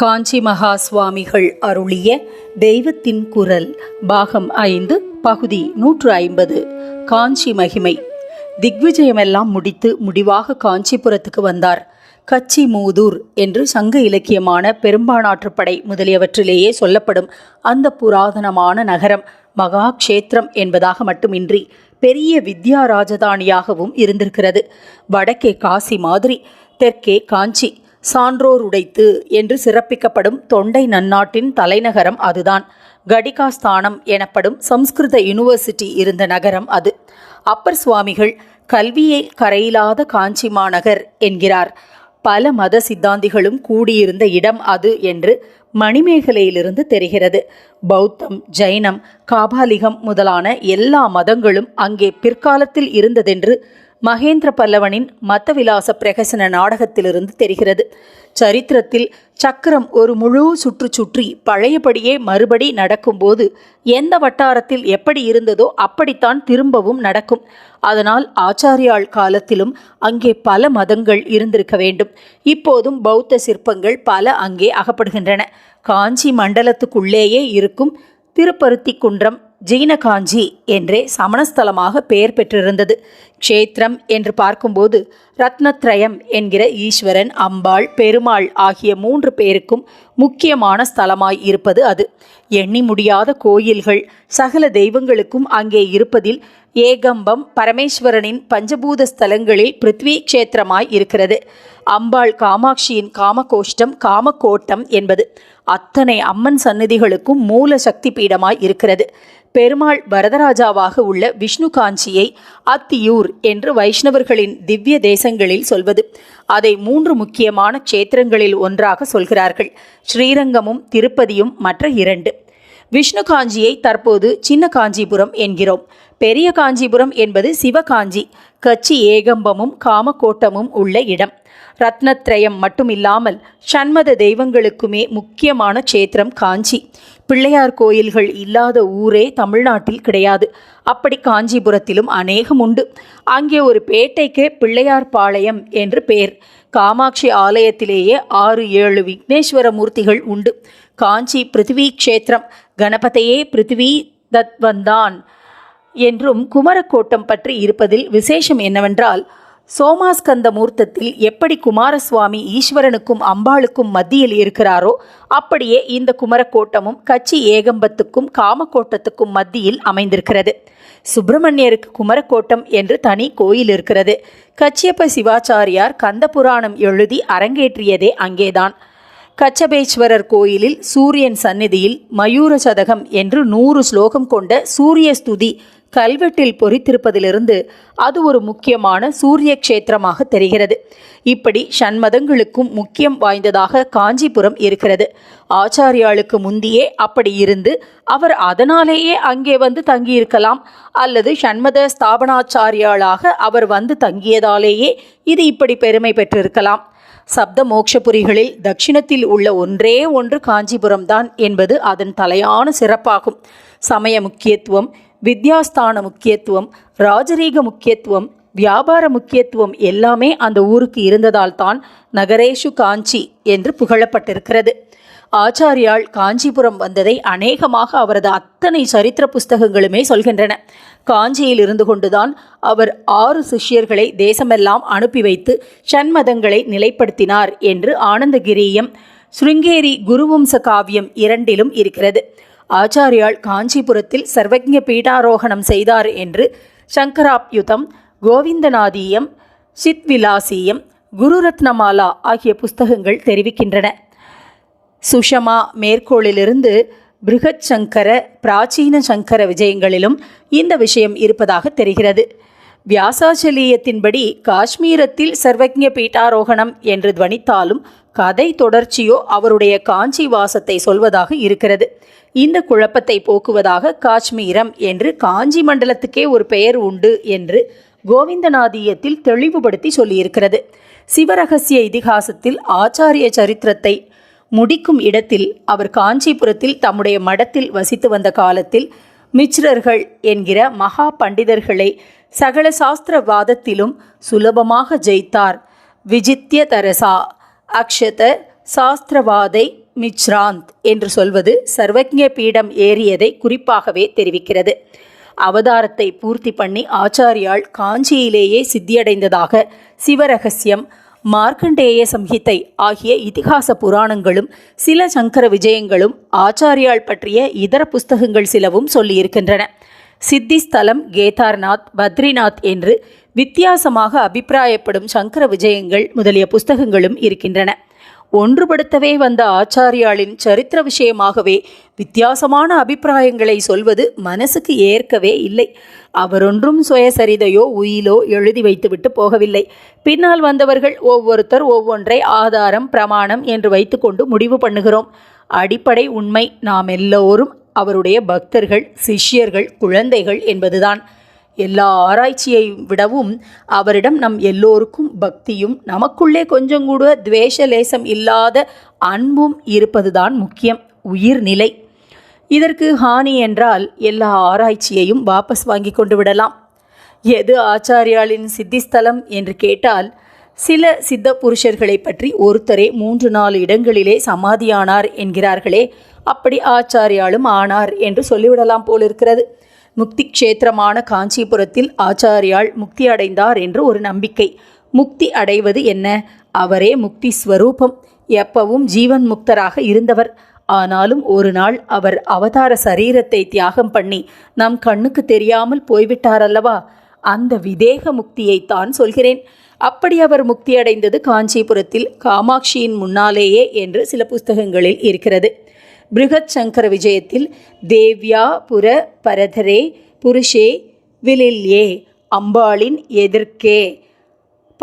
காஞ்சி மகா சுவாமிகள் அருளிய தெய்வத்தின் குரல் பாகம் ஐந்து பகுதி நூற்று ஐம்பது காஞ்சி மகிமை. திக்விஜயமெல்லாம் முடித்து முடிவாக காஞ்சிபுரத்துக்கு வந்தார். கச்சி மூதூர் என்று சங்க இலக்கியமான பெரும்பானாற்றுப்படை முதலியவற்றிலேயே சொல்லப்படும் அந்த புராதனமான நகரம் மகா க்ஷேத்திரம் என்பதாக மட்டுமின்றி பெரிய வித்யா ராஜதானியாகவும் இருந்திருக்கிறது. வடக்கே காசி மாதிரி தெற்கே காஞ்சி. சான்றோர் உடைத்து என்று சிறப்பிக்கப்படும் தொண்டை நன்னாட்டின் தலைநகரம் அதுதான். கடிகாஸ்தானம் எனப்படும் சம்ஸ்கிருத யூனிவர்சிட்டி இருந்த நகரம் அது. அப்பர் சுவாமிகள் கல்வியை கரையிலாத காஞ்சி மாநகர் என்கிறார். பல மத சித்தாந்திகளும் கூடியிருந்த இடம் அது என்று மணிமேகலையிலிருந்து தெரிகிறது. பௌத்தம் ஜைனம் காபாலிகம் முதலான எல்லா மதங்களும் அங்கே பிற்காலத்தில் இருந்ததென்று மகேந்திர பல்லவனின் மத்தவிலாச பிரகசன நாடகத்திலிருந்து தெரிகிறது. சரித்திரத்தில் சக்கரம் ஒரு முழு சுற்று சுற்றி பழையபடியே மறுபடி நடக்கும்போது எந்த வட்டாரத்தில் எப்படி இருந்ததோ அப்படித்தான் திரும்பவும் நடக்கும். அதனால் ஆச்சாரியாள் காலத்திலும் அங்கே பல மதங்கள் இருந்திருக்க வேண்டும். இப்போதும் பௌத்த சிற்பங்கள் பல அங்கே அகப்படுகின்றன. காஞ்சி மண்டலத்துக்குள்ளேயே இருக்கும் திருப்பருத்தி குன்றம் ஜீனகாஞ்சி என்றே சமணஸ்தலமாக பெயர் பெற்றிருந்தது. க்ஷேத்திரம் என்று பார்க்கும்போது ரத்னத்ரயம் என்கிற ஈஸ்வரன் அம்பாள் பெருமாள் ஆகிய மூன்று பேருக்கும் முக்கியமான ஸ்தலமாய் இருப்பது அது. எண்ணி முடியாத கோயில்கள் சகல தெய்வங்களுக்கும் அங்கே இருப்பதில் ஏகம்பம் பரமேஸ்வரனின் பஞ்சபூத ஸ்தலங்களில் பிருத்வி க்ஷேத்திரமாய் இருக்கிறது. அம்பாள் காமாட்சியின் காமகோஷ்டம் காமக்கோட்டம் என்பது அத்தனை அம்மன் சந்நிதிகளுக்கும் மூல சக்தி பீடமாய் இருக்கிறது. பெருமாள் வரதராஜாவாக உள்ள விஷ்ணு காஞ்சியை அத்தியூர் என்று வைஷ்ணவர்களின் திவ்ய தேசங்களில் சொல்வது. அதை மூன்று முக்கியமான க்ஷேத்திரங்களில் ஒன்றாக சொல்கிறார்கள். ஸ்ரீரங்கமும் திருப்பதியும் மற்ற இரண்டு. விஷ்ணு காஞ்சியை தற்போது சின்ன காஞ்சிபுரம் என்கிறோம். பெரிய காஞ்சிபுரம் என்பது சிவகாஞ்சி. கச்சி ஏகம்பமும் காமக்கோட்டமும் உள்ள இடம். ரத்னத்ரயம் மட்டுமில்லாமல் சண்மத தெய்வங்களுக்குமே முக்கியமான க்ஷேத்திரம் காஞ்சி. பிள்ளையார் கோயில்கள் இல்லாத ஊரே தமிழ்நாட்டில் கிடையாது. அப்படி காஞ்சிபுரத்திலும் அநேகம் உண்டு. அங்கே ஒரு பேட்டைக்கு பிள்ளையார் பாளையம் என்று பெயர். காமாட்சி ஆலயத்திலேயே ஆறு ஏழு விக்னேஸ்வர மூர்த்திகள் உண்டு. காஞ்சி பிருத்திவி க்ஷேத்திரம். கணபதையே பிருத்திவி தத்வந்தான் என்றும் குமரக்கோட்டம் பற்றி இருப்பதில் விசேஷம் என்னவென்றால் சோமாஸ்கந்த மூர்த்தத்தில் எப்படி குமாரசுவாமி ஈஸ்வரனுக்கும் அம்பாளுக்கும் மத்தியில் இருக்கிறாரோ அப்படியே இந்த குமரக்கோட்டமும் கச்சி ஏகம்பத்துக்கும் காமக்கோட்டத்துக்கும் மத்தியில் அமைந்திருக்கிறது. சுப்பிரமணியருக்கு குமரக்கோட்டம் என்று தனி கோயில் இருக்கிறது. கச்சியப்ப சிவாச்சாரியார் கந்த புராணம் எழுதி அரங்கேற்றியதே அங்கேதான். கச்சபேஸ்வரர் கோயிலில் சூரியன் சந்நிதியில் மயூர சதகம் என்று நூறு ஸ்லோகம் கொண்ட சூரிய ஸ்துதி கல்வெட்டில் பொறித்திருப்பதிலிருந்து அது ஒரு முக்கியமான சூரிய க்ஷேத்திரமாக தெரிகிறது. இப்படி சண்மதங்களுக்கும் முக்கியம் வாய்ந்ததாக காஞ்சிபுரம் இருக்கிறது. ஆச்சாரியாளுக்கு முந்தியே அப்படி இருந்து அவர் அதனாலேயே அங்கே வந்து தங்கியிருக்கலாம் அல்லது சண்மத ஸ்தாபனாச்சாரியாளாக அவர் வந்து தங்கியதாலேயே இது இப்படி பெருமை பெற்றிருக்கலாம். சப்த மோக்ஷபுரிகளில் தட்சிணத்தில் உள்ள ஒன்றே ஒன்று காஞ்சிபுரம் தான் என்பது அதன் தலையான சிறப்பாகும். சமய முக்கியத்துவம் வித்யாஸ்தான முக்கியத்துவம் ராஜரீக முக்கியத்துவம் வியாபார முக்கியத்துவம் எல்லாமே அந்த ஊருக்கு இருந்ததால் தான் நகரேஷு காஞ்சி என்று புகழப்பட்டிருக்கிறது. ஆச்சாரியால் காஞ்சிபுரம் வந்ததை அநேகமாக அவரது அத்தனை சரித்திர புஸ்தகங்களுமே சொல்கின்றன. காஞ்சியில் இருந்து கொண்டுதான் அவர் ஆறு சிஷ்யர்களை தேசமெல்லாம் அனுப்பி வைத்து சன்மதங்களை நிலைப்படுத்தினார் என்று ஆனந்தகிரியம் ஸ்ருங்கேரி குருவம்ச காவியம் இரண்டிலும் இருக்கிறது. ஆச்சாரியால் காஞ்சிபுரத்தில் சர்வஜ பீடாரோகணம் செய்தார் என்று சங்கராப்யுதம் கோவிந்தநாதீயம் சித்விலாசீயம் குருரத்னமாலா ஆகிய புஸ்தகங்கள் தெரிவிக்கின்றன. சுஷமா மேற்கோளிலிருந்து பிருகத் சங்கர பிராச்சீன சங்கர விஜயங்களிலும் இந்த விஷயம் இருப்பதாக தெரிகிறது. வியாசாச்சலியத்தின்படி காஷ்மீரத்தில் சர்வஜ பீட்டாரோகணம் என்று துவனித்தாலும் கதை தொடர்ச்சியோ அவருடைய காஞ்சி வாசத்தை சொல்வதாக இருக்கிறது. இந்த குழப்பத்தை போக்குவதாக காஷ்மீரம் என்று காஞ்சி மண்டலத்துக்கே ஒரு பெயர் உண்டு என்று கோவிந்தநாதியத்தில் தெளிவுபடுத்தி சொல்லியிருக்கிறது. சிவரகசிய இதிகாசத்தில் ஆச்சாரிய சரித்திரத்தை முடிக்கும் இடத்தில் அவர் காஞ்சிபுரத்தில் தம்முடைய மடத்தில் வசித்து வந்த காலத்தில் மிச்ரர்கள் என்கிற மகா பண்டிதர்களை சகல சாஸ்திர வாதத்திலும் சுலபமாக ஜெயித்தார். விஜித்ய தரசா அக்ஷத சாஸ்திரவாதை மிச்ராந்த் என்று சொல்வது சர்வஜ பீடம் ஏறியதை குறிப்பாகவே தெரிவிக்கிறது. அவதாரத்தை பூர்த்தி பண்ணி ஆச்சாரியால் காஞ்சியிலேயே சித்தியடைந்ததாக சிவரகசியம் மார்க்கண்டேய சம்ஹிதை ஆகிய இதிகாச புராணங்களும் சில சங்கர விஜயங்களும் ஆச்சாரியால் பற்றிய இதர புஸ்தகங்கள் சிலவும் சொல்லியிருக்கின்றன. சித்தி ஸ்தலம் கேதார்நாத் பத்ரிநாத் என்று வித்தியாசமாக அபிப்பிராயப்படும் சங்கர விஜயங்கள் முதலிய புஸ்தகங்களும் இருக்கின்றன. ஒன்றுபடுத்தவே வந்த ஆச்சாரியாளின் சரித்திர விஷயமாகவே வித்தியாசமான அபிப்பிராயங்களை சொல்வது மனசுக்கு ஏற்கவே இல்லை. அவரொன்றும் சுயசரிதையோ உயிலோ எழுதி வைத்துவிட்டு போகவில்லை. பின்னால் வந்தவர்கள் ஒவ்வொருத்தர் ஒவ்வொன்றை ஆதாரம் பிரமாணம் என்று வைத்துக்கொண்டு முடிவு பண்ணுகிறோம். அடிப்படை உண்மை நாம் எல்லோரும் அவருடைய பக்தர்கள் சிஷ்யர்கள் குழந்தைகள் என்பதுதான். எல்லா ஆராய்ச்சியை விடவும் அவரிடம் நம் எல்லோருக்கும் பக்தியும் நமக்குள்ளே கொஞ்சம் கூட துவேஷ லேசம் இல்லாத அன்பும் இருப்பதுதான் முக்கியம் உயிர்நிலை இதற்கு ஹானி என்றால் எல்லா ஆராய்ச்சியையும் வாபஸ் வாங்கி கொண்டு விடலாம். எது ஆச்சாரியாளின் சித்திஸ்தலம் என்று கேட்டால் சில சித்த புருஷர்களை பற்றி ஒருத்தரே மூன்று நாலு இடங்களிலே சமாதியானார் என்கிறார்களே அப்படி ஆச்சாரியாலும் ஆனார் என்று சொல்லிவிடலாம் போலிருக்கிறது. முக்தி க்ஷேத்திரமான காஞ்சிபுரத்தில் ஆச்சாரியால் முக்தி அடைந்தார் என்று ஒரு நம்பிக்கை. முக்தி அடைவது என்ன? அவரே முக்தி ஸ்வரூபம். எப்பவும் ஜீவன் முக்தராக இருந்தவர். ஆனாலும் ஒரு நாள் அவர் அவதார சரீரத்தை தியாகம் பண்ணி நம் கண்ணுக்கு தெரியாமல் போய்விட்டாரல்லவா? அந்த விதேக முக்தியைத்தான் சொல்கிறேன். அப்படி அவர் முக்தி அடைந்தது காஞ்சிபுரத்தில் காமாட்சியின் முன்னாலேயே என்று சில புஸ்தகங்களில் இருக்கிறது. பிருகத் சங்கர விஜயத்தில் தேவ்யா புர பரதரே புருஷே விலில்யே அம்பாளின் எதிர்க்கே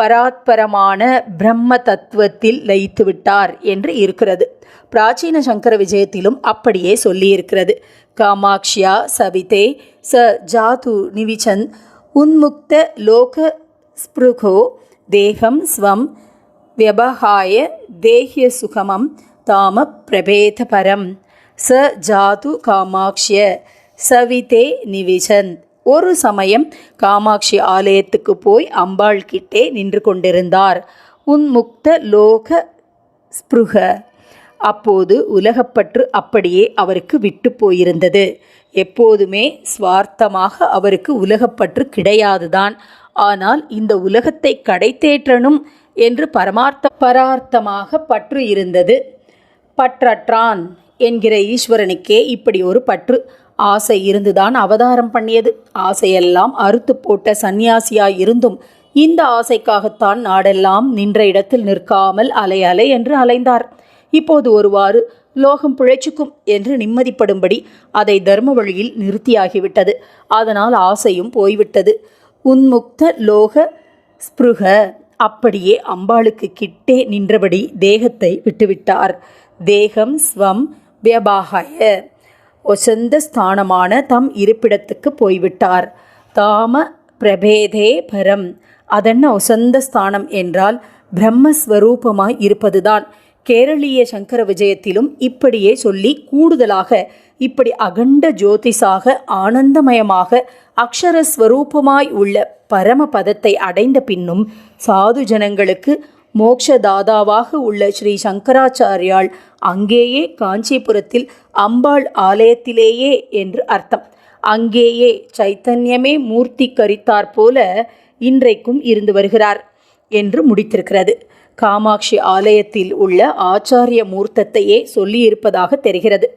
பராத்பரமான பிரம்ம தத்துவத்தில் லயித்துவிட்டார் என்று இருக்கிறது. பிராச்சீன சங்கர விஜயத்திலும் அப்படியே சொல்லியிருக்கிறது. காமாக்ஷியா சவிதே ச. ஜாது நிவிச்சந்த் உன்முக்த லோக ஸ்பிருகோ தேகம் ஸ்வம் வியபகாய தேகிய சுகமம் தாம பிரபேத பரம் ச ஜாது காமாக்ஷிய சவிதே நிவிஷன். ஒரு சமயம் காமாட்சி ஆலயத்துக்கு போய் அம்பாள் கிட்டே நின்று கொண்டிருந்தார். உன்முக்த லோக ஸ்பிருக. அப்போது உலகப்பற்று அப்படியே அவருக்கு விட்டு போயிருந்தது. எப்போதுமே சுவார்த்தமாக அவருக்கு உலகப்பற்று கிடையாதுதான். ஆனால் இந்த உலகத்தை கடைத்தேற்றனும் என்று பரமார்த்த பரார்த்தமாக பற்று இருந்தது. பற்றற்றான் என்கிற ஈஸ்வரனுக்கே இப்படி ஒரு பற்று. ஆசை இருந்துதான் அவதாரம் பண்ணியது. ஆசையெல்லாம் அறுத்து போட்ட சந்நியாசியாய் இருந்தும் இந்த ஆசைக்காகத்தான் நாடெல்லாம் நின்ற இடத்தில் நிற்காமல் அலை அலை என்று அலைந்தார். இப்போது ஒருவாறு லோகம் பிழைச்சுக்கும் என்று நிம்மதிப்படும்படி அதை தர்ம வழியில் நிறுத்தியாகிவிட்டது. அதனால் ஆசையும் போய்விட்டது. உன்முக்த லோக ஸ்பிருக அப்படியே அம்பாளுக்கு கிட்டே நின்றபடி தேகத்தை விட்டுவிட்டார். தேகம் ஸ்வம் வியபாகாய. ஒசந்த ஸ்தானமான தம் இருப்பிடத்துக்கு போய்விட்டார். தாம பிரபேதே பரம். அதென்ன ஒசந்த ஸ்தானம் என்றால் பிரம்மஸ்வரூபமாய் இருப்பதுதான். கேரளீய சங்கர விஜயத்திலும் இப்படியே சொல்லி கூடுதலாக இப்படி அகண்ட ஜோதிஷாக ஆனந்தமயமாக அக்ஷரஸ்வரூபமாய் உள்ள பரமபதத்தை அடைந்த பின்னும் சாது ஜனங்களுக்கு மோக்ஷதாதாவாக உள்ள ஸ்ரீ சங்கராச்சாரியால் அங்கேயே காஞ்சிபுரத்தில் அம்பாள் ஆலயத்திலேயே என்று அர்த்தம். அங்கேயே சைத்தன்யமே மூர்த்தி கரித்தார் போல இன்றைக்கும் இருந்து வருகிறார் என்று முடித்திருக்கிறது. காமாட்சி ஆலயத்தில் உள்ள ஆச்சாரிய மூர்த்தத்தையே சொல்லியிருப்பதாக தெரிகிறது.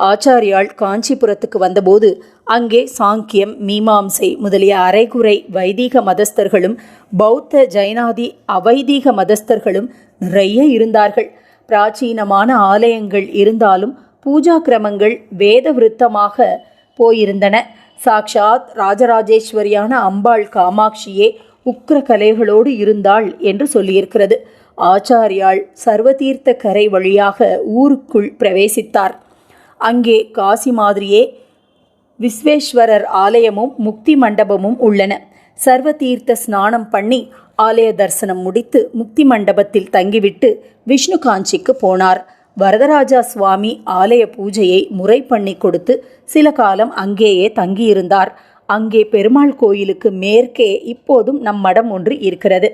ஆச்சாரியால் காஞ்சிபுரத்துக்கு வந்தபோது அங்கே சாங்கியம் மீமாம்சை முதலிய அரைகுறை வைதீக மதஸ்தர்களும் பௌத்த ஜைனாதி அவைதீக மதஸ்தர்களும் நிறைய இருந்தார்கள். பிராச்சீனமான ஆலயங்கள் இருந்தாலும் பூஜா கிரமங்கள் வேத விருத்தமாக போயிருந்தன. சாக்ஷாத் ராஜராஜேஸ்வரியான அம்பாள் காமாட்சியே உக்ர கலைகளோடு இருந்தாள் என்று சொல்லியிருக்கிறது. ஆச்சாரியால் சர்வதீர்த்த கரை வழியாக ஊருக்குள் பிரவேசித்தார். அங்கே காசி மாதிரியே விஸ்வேஸ்வரர் ஆலயமும் முக்தி மண்டபமும் உள்ளன. சர்வதீர்த்த ஸ்நானம் பண்ணி ஆலய தரிசனம் முடித்து முக்தி மண்டபத்தில் தங்கிவிட்டு விஷ்ணு காஞ்சிக்கு போனார். வரதராஜா சுவாமி ஆலய பூஜையை முறை பண்ணி கொடுத்து சில காலம் அங்கேயே தங்கியிருந்தார். அங்கே பெருமாள் கோயிலுக்கு மேற்கே இப்போதும் நம் மடம் ஒன்று இருக்கிறது.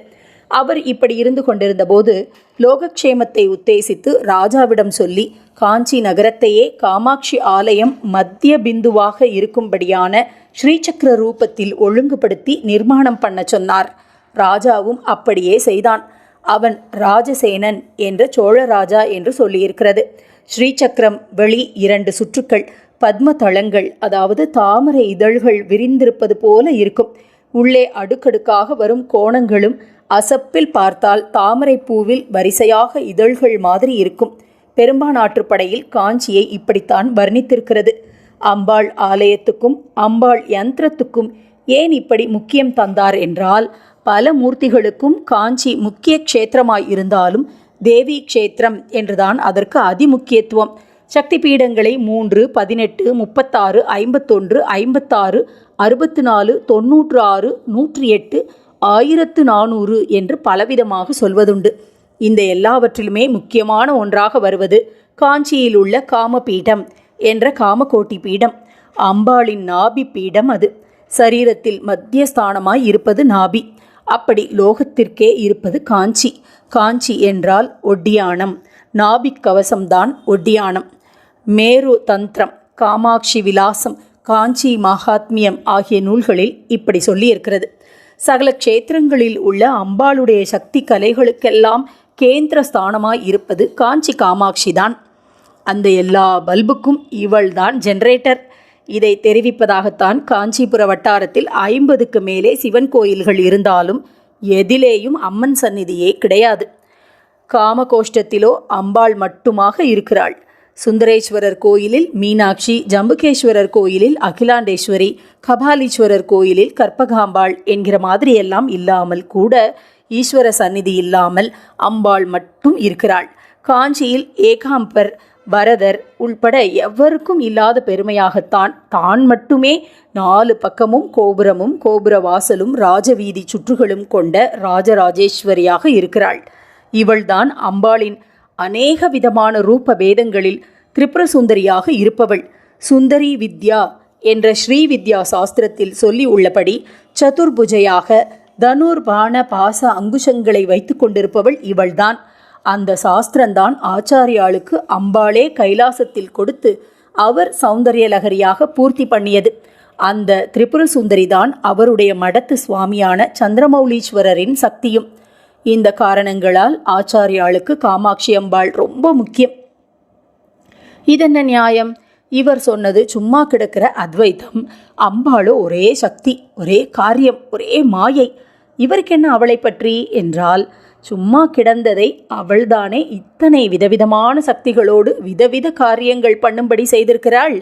அவர் இப்படி இருந்து கொண்டிருந்தபோது லோகக்ஷேமத்தை உத்தேசித்து ராஜாவிடம் சொல்லி காஞ்சி நகரத்தையே காமாட்சி ஆலயம் மத்திய பிந்துவாக இருக்கும்படியான ஸ்ரீசக்கர ரூபத்தில் ஒழுங்குபடுத்தி நிர்மாணம் பண்ண சொன்னார். ராஜாவும் அப்படியே செய்தான். அவன் ராஜசேனன் என்ற சோழராஜா என்று சொல்லியிருக்கிறது. ஸ்ரீசக்கரம் வெளி இரண்டு சுற்றுக்கள் பத்ம தளங்கள் அதாவது தாமரை இதழ்கள் விரிந்திருப்பது போல இருக்கும். உள்ளே அடுக்கடுக்காக வரும் கோணங்களும் அசப்பில் பார்த்தால் தாமரை பூவில் வரிசையாக இதழ்கள் மாதிரி இருக்கும். பெரும்பானாற்றுப் படையில் காஞ்சியை இப்படித்தான் வர்ணித்திருக்கிறது. அம்பாள் ஆலயத்துக்கும் அம்பாள் யந்திரத்துக்கும் ஏன் இப்படி முக்கியம் தந்தார் என்றால் பல மூர்த்திகளுக்கும் காஞ்சி முக்கிய க்ஷேத்திரமாய் இருந்தாலும் தேவி க்ஷேத்திரம் என்றுதான் அதற்கு அதிமுக்கியத்துவம். சக்தி பீடங்களை மூன்று பதினெட்டு முப்பத்தாறு ஐம்பத்தொன்று ஐம்பத்தாறு அறுபத்து நாலு தொன்னூற்று ஆறு நூற்றி எட்டு ஆயிரத்து நானூறு என்று பலவிதமாக சொல்வதுண்டு. இந்த எல்லாவற்றிலுமே முக்கியமான ஒன்றாக வருவது காஞ்சியில் உள்ள காமபீடம் என்ற காமகோட்டி பீடம். அம்பாளின் நாபி பீடம் அது. சரீரத்தில் மத்தியஸ்தானமாய் இருப்பது நாபி. அப்படி லோகத்திற்கே இருப்பது காஞ்சி. காஞ்சி என்றால் ஒட்டியானம் நாபிக் கவசம்தான் ஒட்டியானம் மேரு தந்திரம் காமாட்சி விலாசம் காஞ்சி மகாத்மியம் ஆகிய நூல்களில் இப்படி சொல்லியிருக்கிறது. சகல க்ஷேத்திரங்களில் உள்ள அம்பாளுடைய சக்தி கலைகளுக்கெல்லாம் கேந்திர ஸ்தானமாய் இருப்பது காஞ்சி காமாட்சி தான். அந்த எல்லா பல்புக்கும் இவள்தான் ஜெனரேட்டர் இதை தெரிவிப்பதாகத்தான் காஞ்சிபுர வட்டாரத்தில் ஐம்பதுக்கு மேலே சிவன் கோயில்கள் இருந்தாலும் எதிலேயும் அம்மன் சந்நிதியே கிடையாது. காமகோஷ்டத்திலோ அம்பாள் மட்டுமாக இருக்கிறாள். சுந்தரேஸ்வரர் கோயிலில் மீனாட்சி ஜம்புகேஸ்வரர் கோயிலில் அகிலாண்டேஸ்வரி கபாலீஸ்வரர் கோயிலில் கற்பகாம்பாள் என்கிற மாதிரியெல்லாம் இல்லாமல் கூட ஈஸ்வர சந்நிதி இல்லாமல் அம்பாள் மட்டும் இருக்கிறாள். காஞ்சியில் ஏகாம்பர் பரதர் உள்பட எவருக்கும் இல்லாத பெருமையாகத்தான் தான் மட்டுமே நாலு பக்கமும் கோபுரமும் கோபுர வாசலும் ராஜவீதி சுற்றுகளும் கொண்ட ராஜராஜேஸ்வரியாக இருக்கிறாள். இவள்தான் அம்பாளின் அநேக விதமான ரூப வேதங்களில் திரிபுர சுந்தரியாக இருப்பவள். சுந்தரி வித்யா என்ற ஸ்ரீ வித்யா சாஸ்திரத்தில் சொல்லி உள்ளபடி சதுர்புஜையாக தனுர் பான பாச அங்குஷங்களை வைத்து கொண்டிருப்பவள் இவள்தான். அந்த சாஸ்திரந்தான் ஆச்சாரியாளுக்கு அம்பாளே கைலாசத்தில் கொடுத்து அவர் சௌந்தர்யலகரியாக பூர்த்தி பண்ணியது. அந்த திரிபுர சுந்தரிதான் அவருடைய மடத்து சுவாமியான சந்திரமௌலீஸ்வரரின் சக்தியும். இந்த காரணங்களால் ஆச்சாரியாளுக்கு காமாட்சி அம்பாள் ரொம்ப முக்கியம். இதென்ன நியாயம்? இவர் சொன்னது சும்மா கிடக்கிற அத்வைத்தம் அம்பாளோ ஒரே சக்தி ஒரே காரியம் ஒரே மாயை. இவருக்கு என்ன அவளை பற்றி? என்றால் சும்மா கிடந்ததை அவள்தானே இத்தனை விதவிதமான சக்திகளோடு விதவித காரியங்கள் பண்ணும்படி செய்திருக்கிறாள்.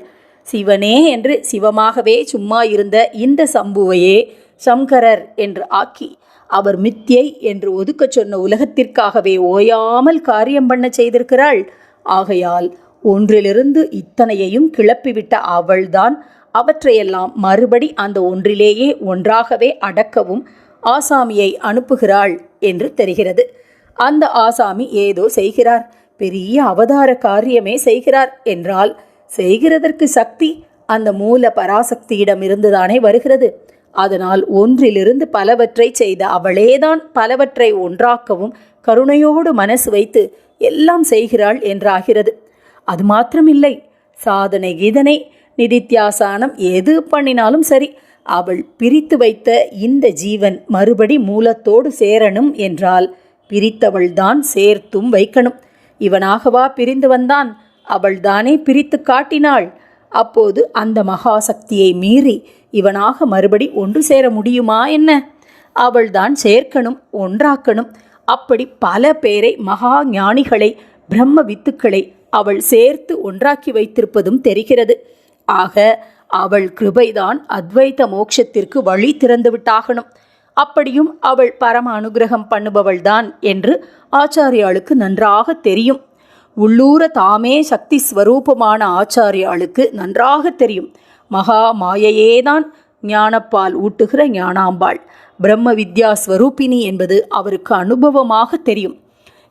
சிவனே என்று சிவமாகவே சும்மா இருந்த இந்த சம்புவையே சங்கரர் என்று ஆக்கி அவர் மித்தியை என்று ஒதுக்கச் சொன்ன உலகத்திற்காகவே ஓயாமல் காரியம் பண்ண செய்திருக்கிறாள். ஆகையால் ஒன்றிலிருந்து இத்தனையையும் கிளப்பிவிட்ட அவள்தான் அவற்றையெல்லாம் மறுபடி அந்த ஒன்றிலேயே ஒன்றாகவே அடக்கவும் ஆசாமியை அனுப்புகிறாள் என்று தெரிகிறது. அந்த ஆசாமி ஏதோ செய்கிறார். பெரிய அவதார காரியமே செய்கிறார் என்றால் செய்கிறதற்கு சக்தி அந்த மூல பராசக்தியிடம் இருந்துதானே வருகிறது. அதனால் ஒன்றிலிருந்து பலவற்றை செய்த அவளேதான் பலவற்றை ஒன்றாக்கவும் கருணையோடு மனசு வைத்து எல்லாம் செய்கிறாள் என்றாகிறது. அது மாத்திரமில்லை. சாதனை கீதனை நிதித்தியாசானம் எது பண்ணினாலும் சரி அவள் பிரித்து வைத்த இந்த ஜீவன் மறுபடி மூலத்தோடு சேரணும் என்றால் பிரித்தவள்தான் சேர்த்தும் வைக்கணும். இவனாகவா பிரிந்து வந்தான்? அவள்தானே பிரித்து காட்டினாள். அப்போது அந்த மகாசக்தியை மீறி இவனாக மறுபடி ஒன்று சேர முடியுமா என்ன? அவள்தான் சேர்க்கணும் ஒன்றாக்கணும். அப்படி பல பேரை மகா ஞானிகளை பிரம்ம வித்துக்களை அவள் சேர்த்து ஒன்றாக்கி வைத்திருப்பதும் தெரிகிறது. ஆக அவள் கிருபைதான் அத்வைத மோட்சத்திற்கு வழி திறந்து விட்டாகணும். அப்படியும் அவள் பரம அனுகிரகம் பண்ணுபவள்தான் என்று ஆச்சாரியாளுக்கு நன்றாக தெரியும். உள்ளூர தாமே சக்தி ஸ்வரூபமான ஆச்சாரியாளுக்கு நன்றாக தெரியும். மகா மாயையேதான் ஞானப்பால் ஊட்டுகிற ஞானாம்பாள். பிரம்ம வித்யா ஸ்வரூபிணி என்பது அவருக்கு அனுபவமாக தெரியும்.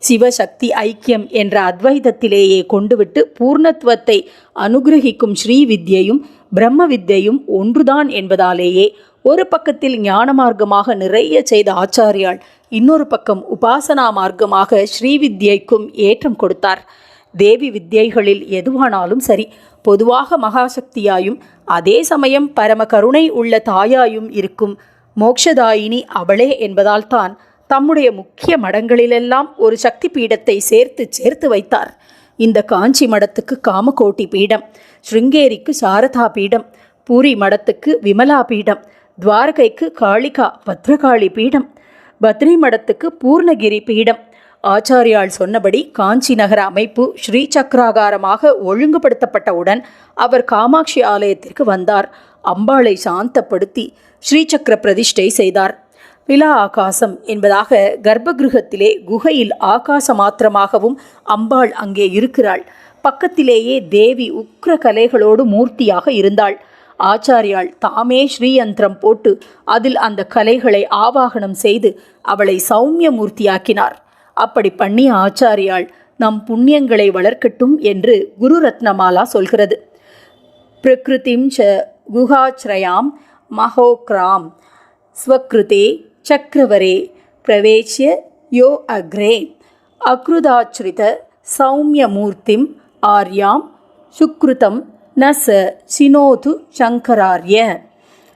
சிவசக்தி ஐக்கியம் என்ற அத்வைதத்திலேயே கொண்டுவிட்டு பூர்ணத்துவத்தை அனுகிரகிக்கும் ஸ்ரீ வித்யையும் பிரம்ம வித்யையும் ஒன்றுதான் என்பதாலேயே ஒரு பக்கத்தில் ஞான மார்க்கமாக நிறைய செய்த ஆச்சாரியால் இன்னொரு பக்கம் உபாசனா மார்க்கமாக ஸ்ரீவித்யைக்கும் ஏற்றம் கொடுத்தார். தேவி வித்யைகளில் எதுவானாலும் சரி பொதுவாக மகாசக்தியாயும் அதே சமயம் பரம கருணை உள்ள தாயாயும் இருக்கும். மோக்ஷதாயினி அவளே என்பதால்தான் தம்முடைய முக்கிய மடங்களிலெல்லாம் ஒரு சக்தி பீடத்தை சேர்த்து சேர்த்து வைத்தார். இந்த காஞ்சி மடத்துக்கு காமகோட்டி பீடம் ஸ்ருங்கேரிக்கு சாரதா பீடம் பூரி மடத்துக்கு விமலா பீடம் துவாரகைக்கு காளிகா பத்ரகாளி பீடம் பத்ரி மடத்துக்கு பூர்ணகிரி பீடம் ஆச்சாரியால் சொன்னபடி காஞ்சி நகர அமைப்பு ஸ்ரீ சக்கராகாரமாக ஒழுங்குபடுத்தப்பட்டவுடன் அவர் காமாட்சி ஆலயத்திற்கு வந்தார். அம்பாளை சாந்தப்படுத்தி ஸ்ரீசக்கர பிரதிஷ்டை செய்தார். விலா ஆகாசம் என்பதாக கர்ப்பகிருகத்திலே குகையில் ஆகாச மாத்திரமாகவும் அம்பாள் அங்கே இருக்கிறாள். பக்கத்திலேயே தேவி உக்ர கலைகளோடு மூர்த்தியாக இருந்தாள். ஆச்சாரியாள் தாமே ஸ்ரீயந்திரம் போட்டு அதில் அந்த கலைகளை ஆவாகனம் செய்து அவளை சௌமிய மூர்த்தியாக்கினார் அப்படி பண்ணி ஆச்சாரியாள் நம் புண்ணியங்களை வளர்க்கட்டும் என்று குரு ரத்னமாலா சொல்கிறது. பிரகிருதிம் ச குஹாச்ரயாம் மகோக்ராம் ஸ்வக்ருதே சக்கரவரே பிரவேசிய யோ அக்ரே அக்ருதாச்ரித சௌமியமூர்த்திம் ஆர்யாம் சுக்ருதம் ந ச சினோது சங்கரார்ய.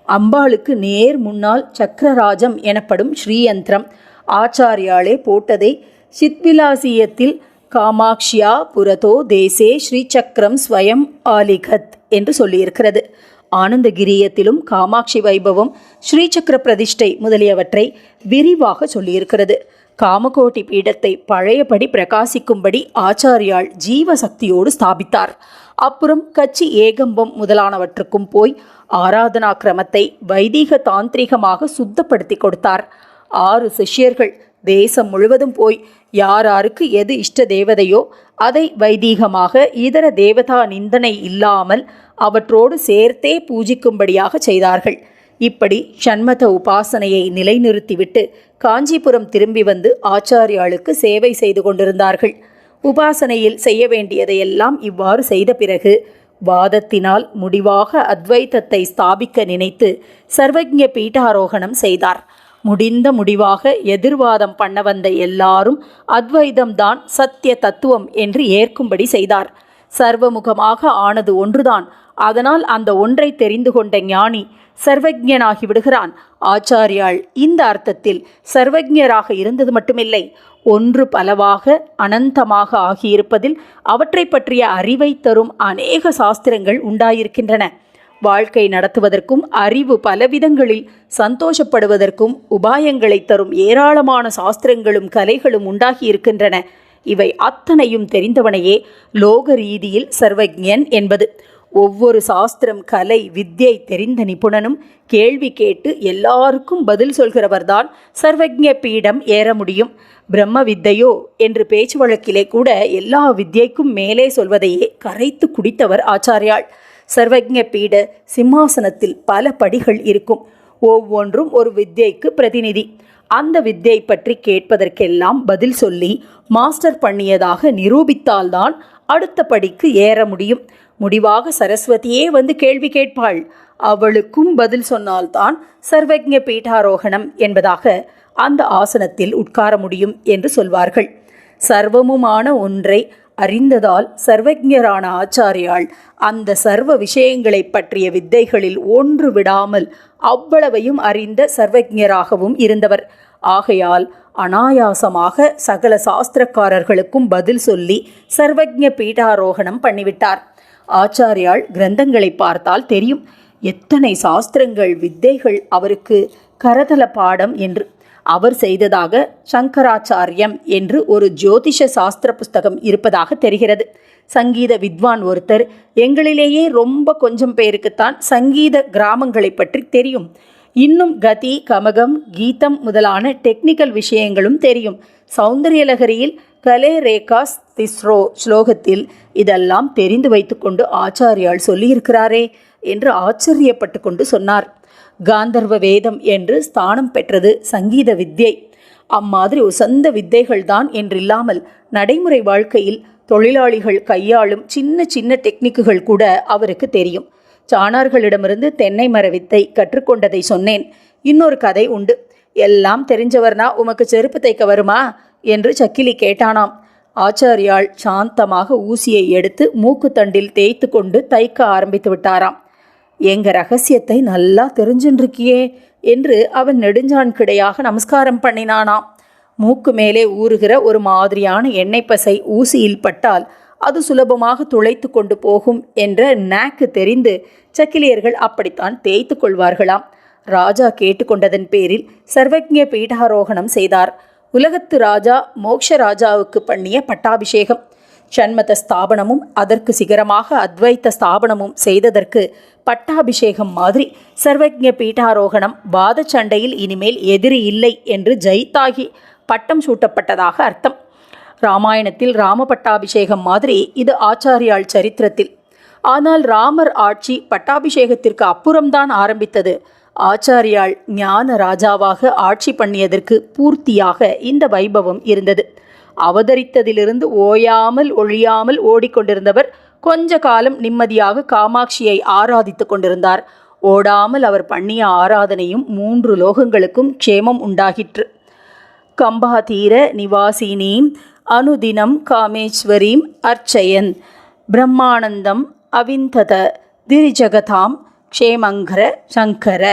அம்பாளுக்கு நேர் முன்னால் சக்கரராஜம் எனப்படும் ஸ்ரீயந்திரம். ஆச்சாரியாளே போட்டதை சித்விலாசியத்தில் காமாக்ஷியா புரதோ தேசே ஸ்ரீசக்கரம் ஸ்வயம் ஆலிகத் என்று சொல்லியிருக்கிறது. ஆனந்தகிரியத்திலும் காமாட்சி வைபவம் ஸ்ரீசக்கர பிரதிஷ்டை முதலியவற்றை விரிவாக சொல்லியிருக்கிறது. காமகோட்டி பீடத்தை பழையபடி பிரகாசிக்கும்படி ஆச்சாரியால் ஜீவசக்தியோடு ஸ்தாபித்தார். அப்புறம் கச்சி ஏகம்பம் முதலானவற்றுக்கும் போய் ஆராதனா கிரமத்தை வைதீக தாந்திரிகமாக சுத்தப்படுத்தி கொடுத்தார். ஆறு சிஷ்யர்கள் தேசம் முழுவதும் போய் யாராருக்கு எது இஷ்ட தேவதையோ அதை வைதீகமாக இதர தேவதா நிந்தனை இல்லாமல் அவற்றோடு சேர்த்தே பூஜிக்கும்படியாக செய்தார்கள். இப்படி ஷண்மத உபாசனையை நிலைநிறுத்திவிட்டு காஞ்சிபுரம் திரும்பி வந்து ஆச்சாரியாளுக்கு சேவை செய்து கொண்டிருந்தார்கள். உபாசனையில் செய்ய வேண்டியதையெல்லாம் இவ்வாறு செய்த பிறகு வாதத்தினால் முடிவாக அத்வைத்தத்தை ஸ்தாபிக்க நினைத்து சர்வஜ பீட்டாரோகணம் செய்தார். முடிந்த முடிவாக எதிர்வாதம் பண்ண வந்த எல்லாரும் அத்வைதம்தான் சத்திய தத்துவம் என்று ஏற்கும்படி செய்தார். சர்வமுகமாக ஆனது ஒன்றுதான். அதனால் அந்த ஒன்றை தெரிந்து கொண்ட ஞானி சர்வஜனாகி விடுகிறான். ஆச்சாரியாள் இந்த அர்த்தத்தில் சர்வஜராக இருந்தது மட்டுமில்லை. ஒன்று பலவாக அனந்தமாக ஆகியிருப்பதில் அவற்றை பற்றிய அறிவை தரும் அநேக சாஸ்திரங்கள் உண்டாயிருக்கின்றன. வாழ்க்கை நடத்துவதற்கும் அறிவு பலவிதங்களில் சந்தோஷப்படுவதற்கும் உபாயங்களை தரும் ஏராளமான சாஸ்திரங்களும் கலைகளும் உண்டாகியிருக்கின்றன இவை அத்தனையும் தெரிந்தவனையே லோக ரீதியில் சர்வஜன் என்பது. ஒவ்வொரு சாஸ்திரம் கலை வித்யை தெரிந்த நிபுணனும் கேள்வி கேட்டு எல்லாருக்கும் பதில் சொல்கிறவர்தான் சர்வஜ்ஞ பீடம் ஏற முடியும். பிரம்ம வித்தையோ என்று பேச்சு வழக்கிலே கூட எல்லா வித்யைக்கும் மேலே சொல்வதையே கரைத்து குடித்தவர் ஆச்சாரியாள் சர்வஜ்ஞ பீட சிம்மாசனத்தில் பல படிகள் இருக்கும். ஒவ்வொன்றும் ஒரு வித்யைக்கு பிரதிநிதி. அந்த வித்யை பற்றி கேட்பதற்கெல்லாம் பதில் சொல்லி மாஸ்டர் பண்ணியதாக நிரூபித்தால்தான் அடுத்த படிக்கு ஏற முடியும். முடிவாக சரஸ்வதியே வந்து கேள்வி கேட்பாள். அவளுக்கும் பதில் சொன்னால்தான் சர்வஜ்ஞ பீட்டாரோகணம் என்பதாக அந்த ஆசனத்தில் உட்கார முடியும் என்று சொல்வார்கள். சர்வமுமான ஒன்றை அறிந்ததால் சர்வஜரான ஆச்சாரியாள் அந்த சர்வ விஷயங்களை பற்றிய வித்தைகளில் ஒன்று விடாமல் அவ்வளவையும் அறிந்த சர்வஜராகவும் இருந்தவர். ஆகையால் அனாயாசமாக சகல சாஸ்திரக்காரர்களுக்கும் பதில் சொல்லி சர்வஜ பீடாரோகணம் பண்ணிவிட்டார். ஆச்சாரியால் கிரந்தங்களை பார்த்தால் தெரியும். எத்தனை சாஸ்திரங்கள் வித்தைகள் அவருக்கு கரதல பாடம் என்று அவர் செய்ததாக சங்கராச்சாரியம் என்று ஒரு ஜோதிஷ சாஸ்திர புஸ்தகம் இருப்பதாக தெரிகிறது. சங்கீத வித்வான் ஒருத்தர் எங்களிலேயே ரொம்ப கொஞ்சம் பேருக்குத்தான் சங்கீத கிராமங்களை பற்றி தெரியும். இன்னும் கதி கமகம் கீதம் முதலான டெக்னிக்கல் விஷயங்களும் தெரியும். சௌந்தரியலகரியில் கலே ரேகாஸ் திஸ்ரோ ஸ்லோகத்தில் இதெல்லாம் தெரிந்து வைத்துக்கொண்டு ஆச்சாரியால் சொல்லியிருக்கிறாரே என்று ஆச்சரியப்பட்டு கொண்டு சொன்னார். காந்தர்வ வேதம் என்று ஸ்தானம் பெற்றது சங்கீத வித்யை. அம்மாதிரி உசந்த வித்தைகள்தான் என்றில்லாமல் நடைமுறை வாழ்க்கையில் தொழிலாளிகள் கையாளும் சின்ன சின்ன டெக்னிக்குகள் கூட அவருக்கு தெரியும். சாணார்களிடமிருந்து தென்னை மர வித்தை கற்றுக்கொண்டதை சொன்னேன். இன்னொரு கதை உண்டு. எல்லாம் தெரிஞ்சவர்னா உமக்கு செருப்பு தைக்க வருமா? என்று சக்கிலி கேட்டானாம். ஆச்சாரியால் சாந்தமாக ஊசியை எடுத்து மூக்குத்தண்டில் தேய்த்து கொண்டு தைக்க ஆரம்பித்து விட்டாராம். எங்கள் ரகசியத்தை நல்லா தெரிஞ்சுன்றிருக்கியே என்று அவன் நெடுஞ்சான் கிடையாக நமஸ்காரம் பண்ணினானாம். மூக்கு மேலே ஊறுகிற ஒரு மாதிரியான எண்ணெய் பசை ஊசியில் பட்டால் அது சுலபமாக துளைத்து கொண்டு போகும் என்ற நாக்கு தெரிந்து சக்கிலியர்கள் அப்படித்தான் தேய்த்து கொள்வார்களாம். ராஜா கேட்டுக்கொண்டதன் பேரில் சர்வஜ்ய பீடாரோகணம் செய்தார். உலகத்து ராஜா மோக்ஷ ராஜாவுக்கு பண்ணிய பட்டாபிஷேகம். ஷண்மத ஸ்தாபனமும் அதற்கு சிகரமாக அத்வைத்த ஸ்தாபனமும் செய்ததற்கு பட்டாபிஷேகம் மாதிரி சர்வஜ்ஞ பீட்டாரோகணம் வாத சண்டையில் இனிமேல் எதிரி இல்லை என்று ஜெயித்தாகி பட்டம் சூட்டப்பட்டதாக அர்த்தம். ராமாயணத்தில் ராம பட்டாபிஷேகம் மாதிரி இது ஆச்சாரியாள் சரித்திரத்தில். ஆனால் ராமர் ஆட்சி பட்டாபிஷேகத்திற்கு அப்புறம்தான் ஆரம்பித்தது. ஆச்சாரியாள் ஞான ராஜாவாக ஆட்சி பண்ணியதற்கு பூர்த்தியாக இந்த வைபவம் இருந்தது. அவதரித்ததிலிருந்து ஓயாமல் ஒழியாமல் ஓடிக்கொண்டிருந்தவர் கொஞ்ச காலம் நிம்மதியாக காமாட்சியை ஆராதித்துக் கொண்டிருந்தார். ஓடாமல் அவர் பண்ணிய ஆராதனையும் மூன்று லோகங்களுக்கும் க்ஷேமம் உண்டாகிற்று. கம்பாதீர நிவாசினீம் அனுதினம் காமேஸ்வரீம் அர்ச்சயன் பிரம்மானந்தம் அவிந்தத திரிஜகதாம் க்ஷேமங்கர சங்கர.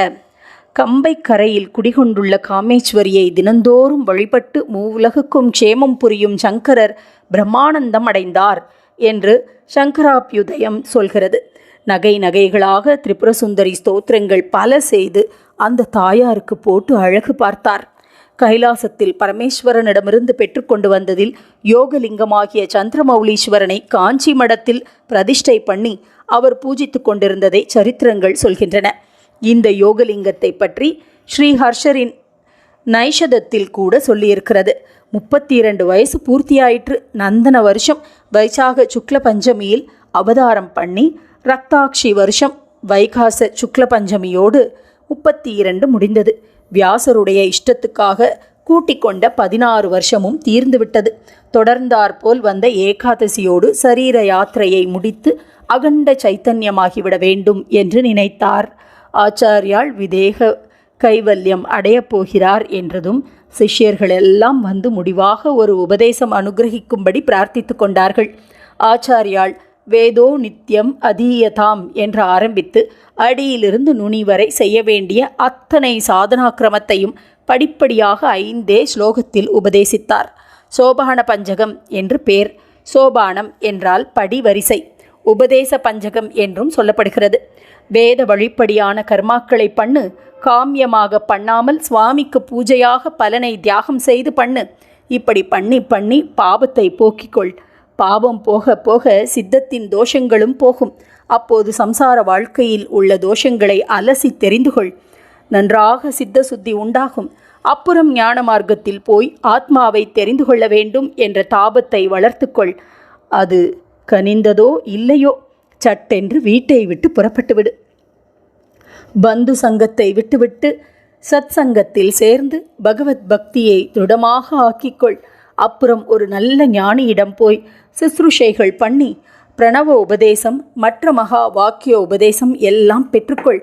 கம்பை கரையில் குடிகொண்டுள்ள காமேஸ்வரியை தினந்தோறும் வழிபட்டு மூவுலகுக்கும் க்ஷேமம் புரியும் சங்கரர் பிரம்மானந்தம் அடைந்தார் என்று சங்கராபியுதயம் சொல்கிறது. நகை நகைகளாக திரிபுரசுந்தரி ஸ்தோத்திரங்கள் பல செய்து அந்த தாயாருக்கு போட்டு அழகு பார்த்தார். கைலாசத்தில் பரமேஸ்வரனிடமிருந்து பெற்றுக்கொண்டு வந்ததில் யோகலிங்கமாகிய சந்திரமௌலீஸ்வரனை காஞ்சி மடத்தில் பிரதிஷ்டை பண்ணி அவர் பூஜித்துக் கொண்டிருந்ததை சரித்திரங்கள் சொல்கின்றன. இந்த யோகலிங்கத்தை பற்றி ஸ்ரீ ஹர்ஷரின் நைஷதத்தில் கூட சொல்லியிருக்கிறது. முப்பத்தி இரண்டு வயசு பூர்த்தியாயிற்று. நந்தன வருஷம் வைசாக சுக்ல பஞ்சமியில் அவதாரம் பண்ணி ரக்தாக்ஷி வருஷம் வைகாச சுக்ல பஞ்சமியோடு முப்பத்தி இரண்டு முடிந்தது. வியாசருடைய இஷ்டத்துக்காக கூட்டிக் கொண்ட பதினாறு வருஷமும் தீர்ந்துவிட்டது. தொடர்ந்தாற்போல் வந்த ஏகாதசியோடு சரீர யாத்திரையை முடித்து அகண்ட சைத்தன்யமாகிவிட வேண்டும் என்று நினைத்தார். ஆச்சாரியால் விதேக கைவல்யம் அடையப் போகிறார் என்றதும் சிஷ்யர்கள் எல்லாம் வந்து முடிவாக ஒரு உபதேசம் அனுகிரகிக்கும்படி பிரார்த்தித்து கொண்டார்கள். ஆச்சாரியால் வேதோ நித்யம் அதீயதாம் என்று ஆரம்பித்து அடியிலிருந்து நுனி வரை செய்ய வேண்டிய அத்தனை சாதனாக்கிரமத்தையும் படிப்படியாக ஐந்தே ஸ்லோகத்தில் உபதேசித்தார். சோபான பஞ்சகம் என்று பேர். சோபானம் என்றால் படி வரிசை உபதேச பஞ்சகம் என்றும் சொல்லப்படுகிறது. வேத வழிப்படியான கர்மாக்களை பண்ணு. காமியமாக பண்ணாமல் சுவாமிக்கு பூஜையாக பலனை தியாகம் செய்து பண்ணு. இப்படி பண்ணி பண்ணி பாவத்தை போக்கிக்கொள். பாவம் போக போக சித்தத்தின் தோஷங்களும் போகும். அப்போது சம்சார வாழ்க்கையில் உள்ள தோஷங்களை அலசி தெரிந்து கொள். நன்றாக சித்த சுத்தி உண்டாகும். அப்புறம் ஞான மார்க்கத்தில் போய் ஆத்மாவை தெரிந்து கொள்ள வேண்டும் என்ற தாபத்தை வளர்த்துக்கொள் அது கனிந்ததோ இல்லையோ? சட்டென்று வீட்டை விட்டு புறப்பட்டு விடு பந்து சங்கத்தை விட்டுவிட்டு சத் சங்கத்தில் சேர்ந்து பகவத் பக்தியை திருடமாக ஆக்கிக்கொள். அப்புறம் ஒரு நல்ல ஞானியிடம் போய் சிஸ்ருஷைகள் பண்ணி பிரணவ உபதேசம் மற்ற மகா வாக்கிய உபதேசம் எல்லாம் பெற்றுக்கொள்.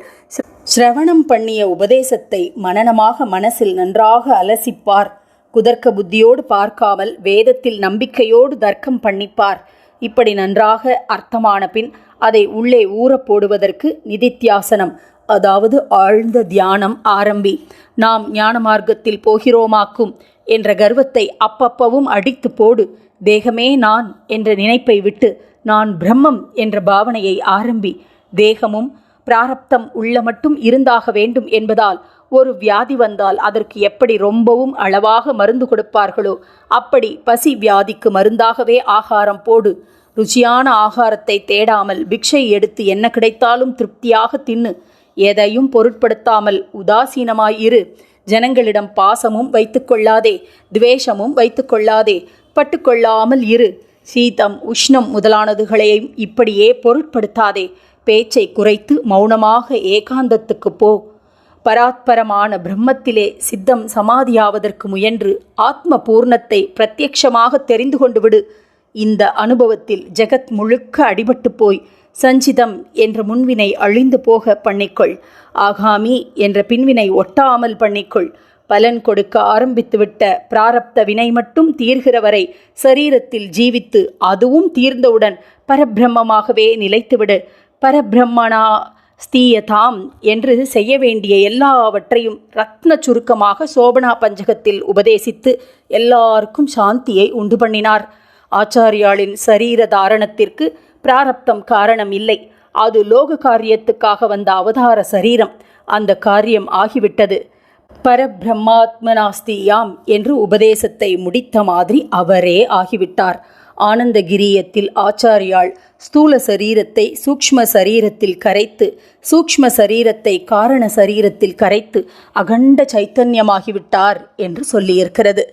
சிரவணம் பண்ணிய உபதேசத்தை மனனமாக மனசில் நன்றாக அலசிப்பார். குதர்க்க புத்தியோடு பார்க்காமல் வேதத்தில் நம்பிக்கையோடு தர்க்கம் பண்ணிப்பார். இப்படி நன்றாக அர்த்தமான பின் அதை உள்ளே ஊற போடுவதற்கு நிதித்தியாசனம் அதாவது ஆழ்ந்த தியானம் ஆரம்பி நாம் ஞான மார்க்கத்தில் போகிறோமாக்கும் என்ற கர்வத்தை அப்பப்பவும் அடித்து போடு தேகமே நான் என்ற நினைப்பை விட்டு நான் பிரம்மம் என்ற பாவனையை ஆரம்பி தேகமும் பிராரப்தம் உள்ள மட்டும் இருந்தாக வேண்டும் என்பதால் ஒரு வியாதி வந்தால் அதற்கு எப்படி ரொம்பவும் அளவாக மருந்து கொடுப்பார்களோ அப்படி பசி வியாதிக்கு மருந்தாகவே ஆகாரம் போடு ருச்சியான ஆகாரத்தை தேடாமல் பிக்ஷை எடுத்து என்ன கிடைத்தாலும் திருப்தியாக தின்னு. எதையும் பொருட்படுத்தாமல் உதாசீனமாயிரு. ஜனங்களிடம் பாசமும் வைத்துக்கொள்ளாதே துவேஷமும் வைத்துக்கொள்ளாதே பட்டுக்கொள்ளாமல் இரு. சீதம் உஷ்ணம் முதலானதுகளையும் இப்படியே பொருட்படுத்தாதே பேச்சை குறைத்து மௌனமாக ஏகாந்தத்துக்கு போ. பராத்பரமான பிரம்மத்திலே சித்தம் சமாதியாவதற்கு முயன்று ஆத்ம பூர்ணத்தை பிரத்யக்ஷமாக தெரிந்து கொண்டு விடு. இந்த அனுபவத்தில் ஜெகத் முழுக்க அடிபட்டு போய் சஞ்சிதம் என்ற முன்வினை அழிந்து போக பண்ணிக்கொள். ஆகாமி என்ற பின்வினை ஒட்டாமல் பண்ணிக்கொள். பலன் கொடுக்க ஆரம்பித்துவிட்ட பிராரப்த வினை மட்டும் தீர்கிற வரை சரீரத்தில் ஜீவித்து அதுவும் தீர்ந்தவுடன் பரபிரம்மமாகவே நிலைத்துவிடு. பரபிரம்மனா ஸ்தீயதாம் என்று செய்ய வேண்டிய எல்லாவற்றையும் ரத்ன சுருக்கமாக சோபனா பஞ்சகத்தில் உபதேசித்து எல்லாருக்கும் சாந்தியை உண்டு பண்ணினார். ஆச்சாரியாளின் சரீர தாரணத்திற்கு பிராரப்தம் காரணம் இல்லை அது லோக காரியத்துக்காக வந்த அவதார சரீரம். அந்த காரியம் ஆகிவிட்டது. பரபிரம்மாத்மனாஸ்தியாம் என்று உபதேசத்தை முடித்த மாதிரி அவரே ஆகிவிட்டார். ஆனந்தகிரியத்தில் ஆச்சாரியாள் ஸ்தூல சரீரத்தை சூக்ஷ்ம சரீரத்தில் கரைத்து சூக்ஷ்ம சரீரத்தை காரண சரீரத்தில் கரைத்து அகண்ட சைத்தன்யமாகிவிட்டார் என்று சொல்லியிருக்கிறது.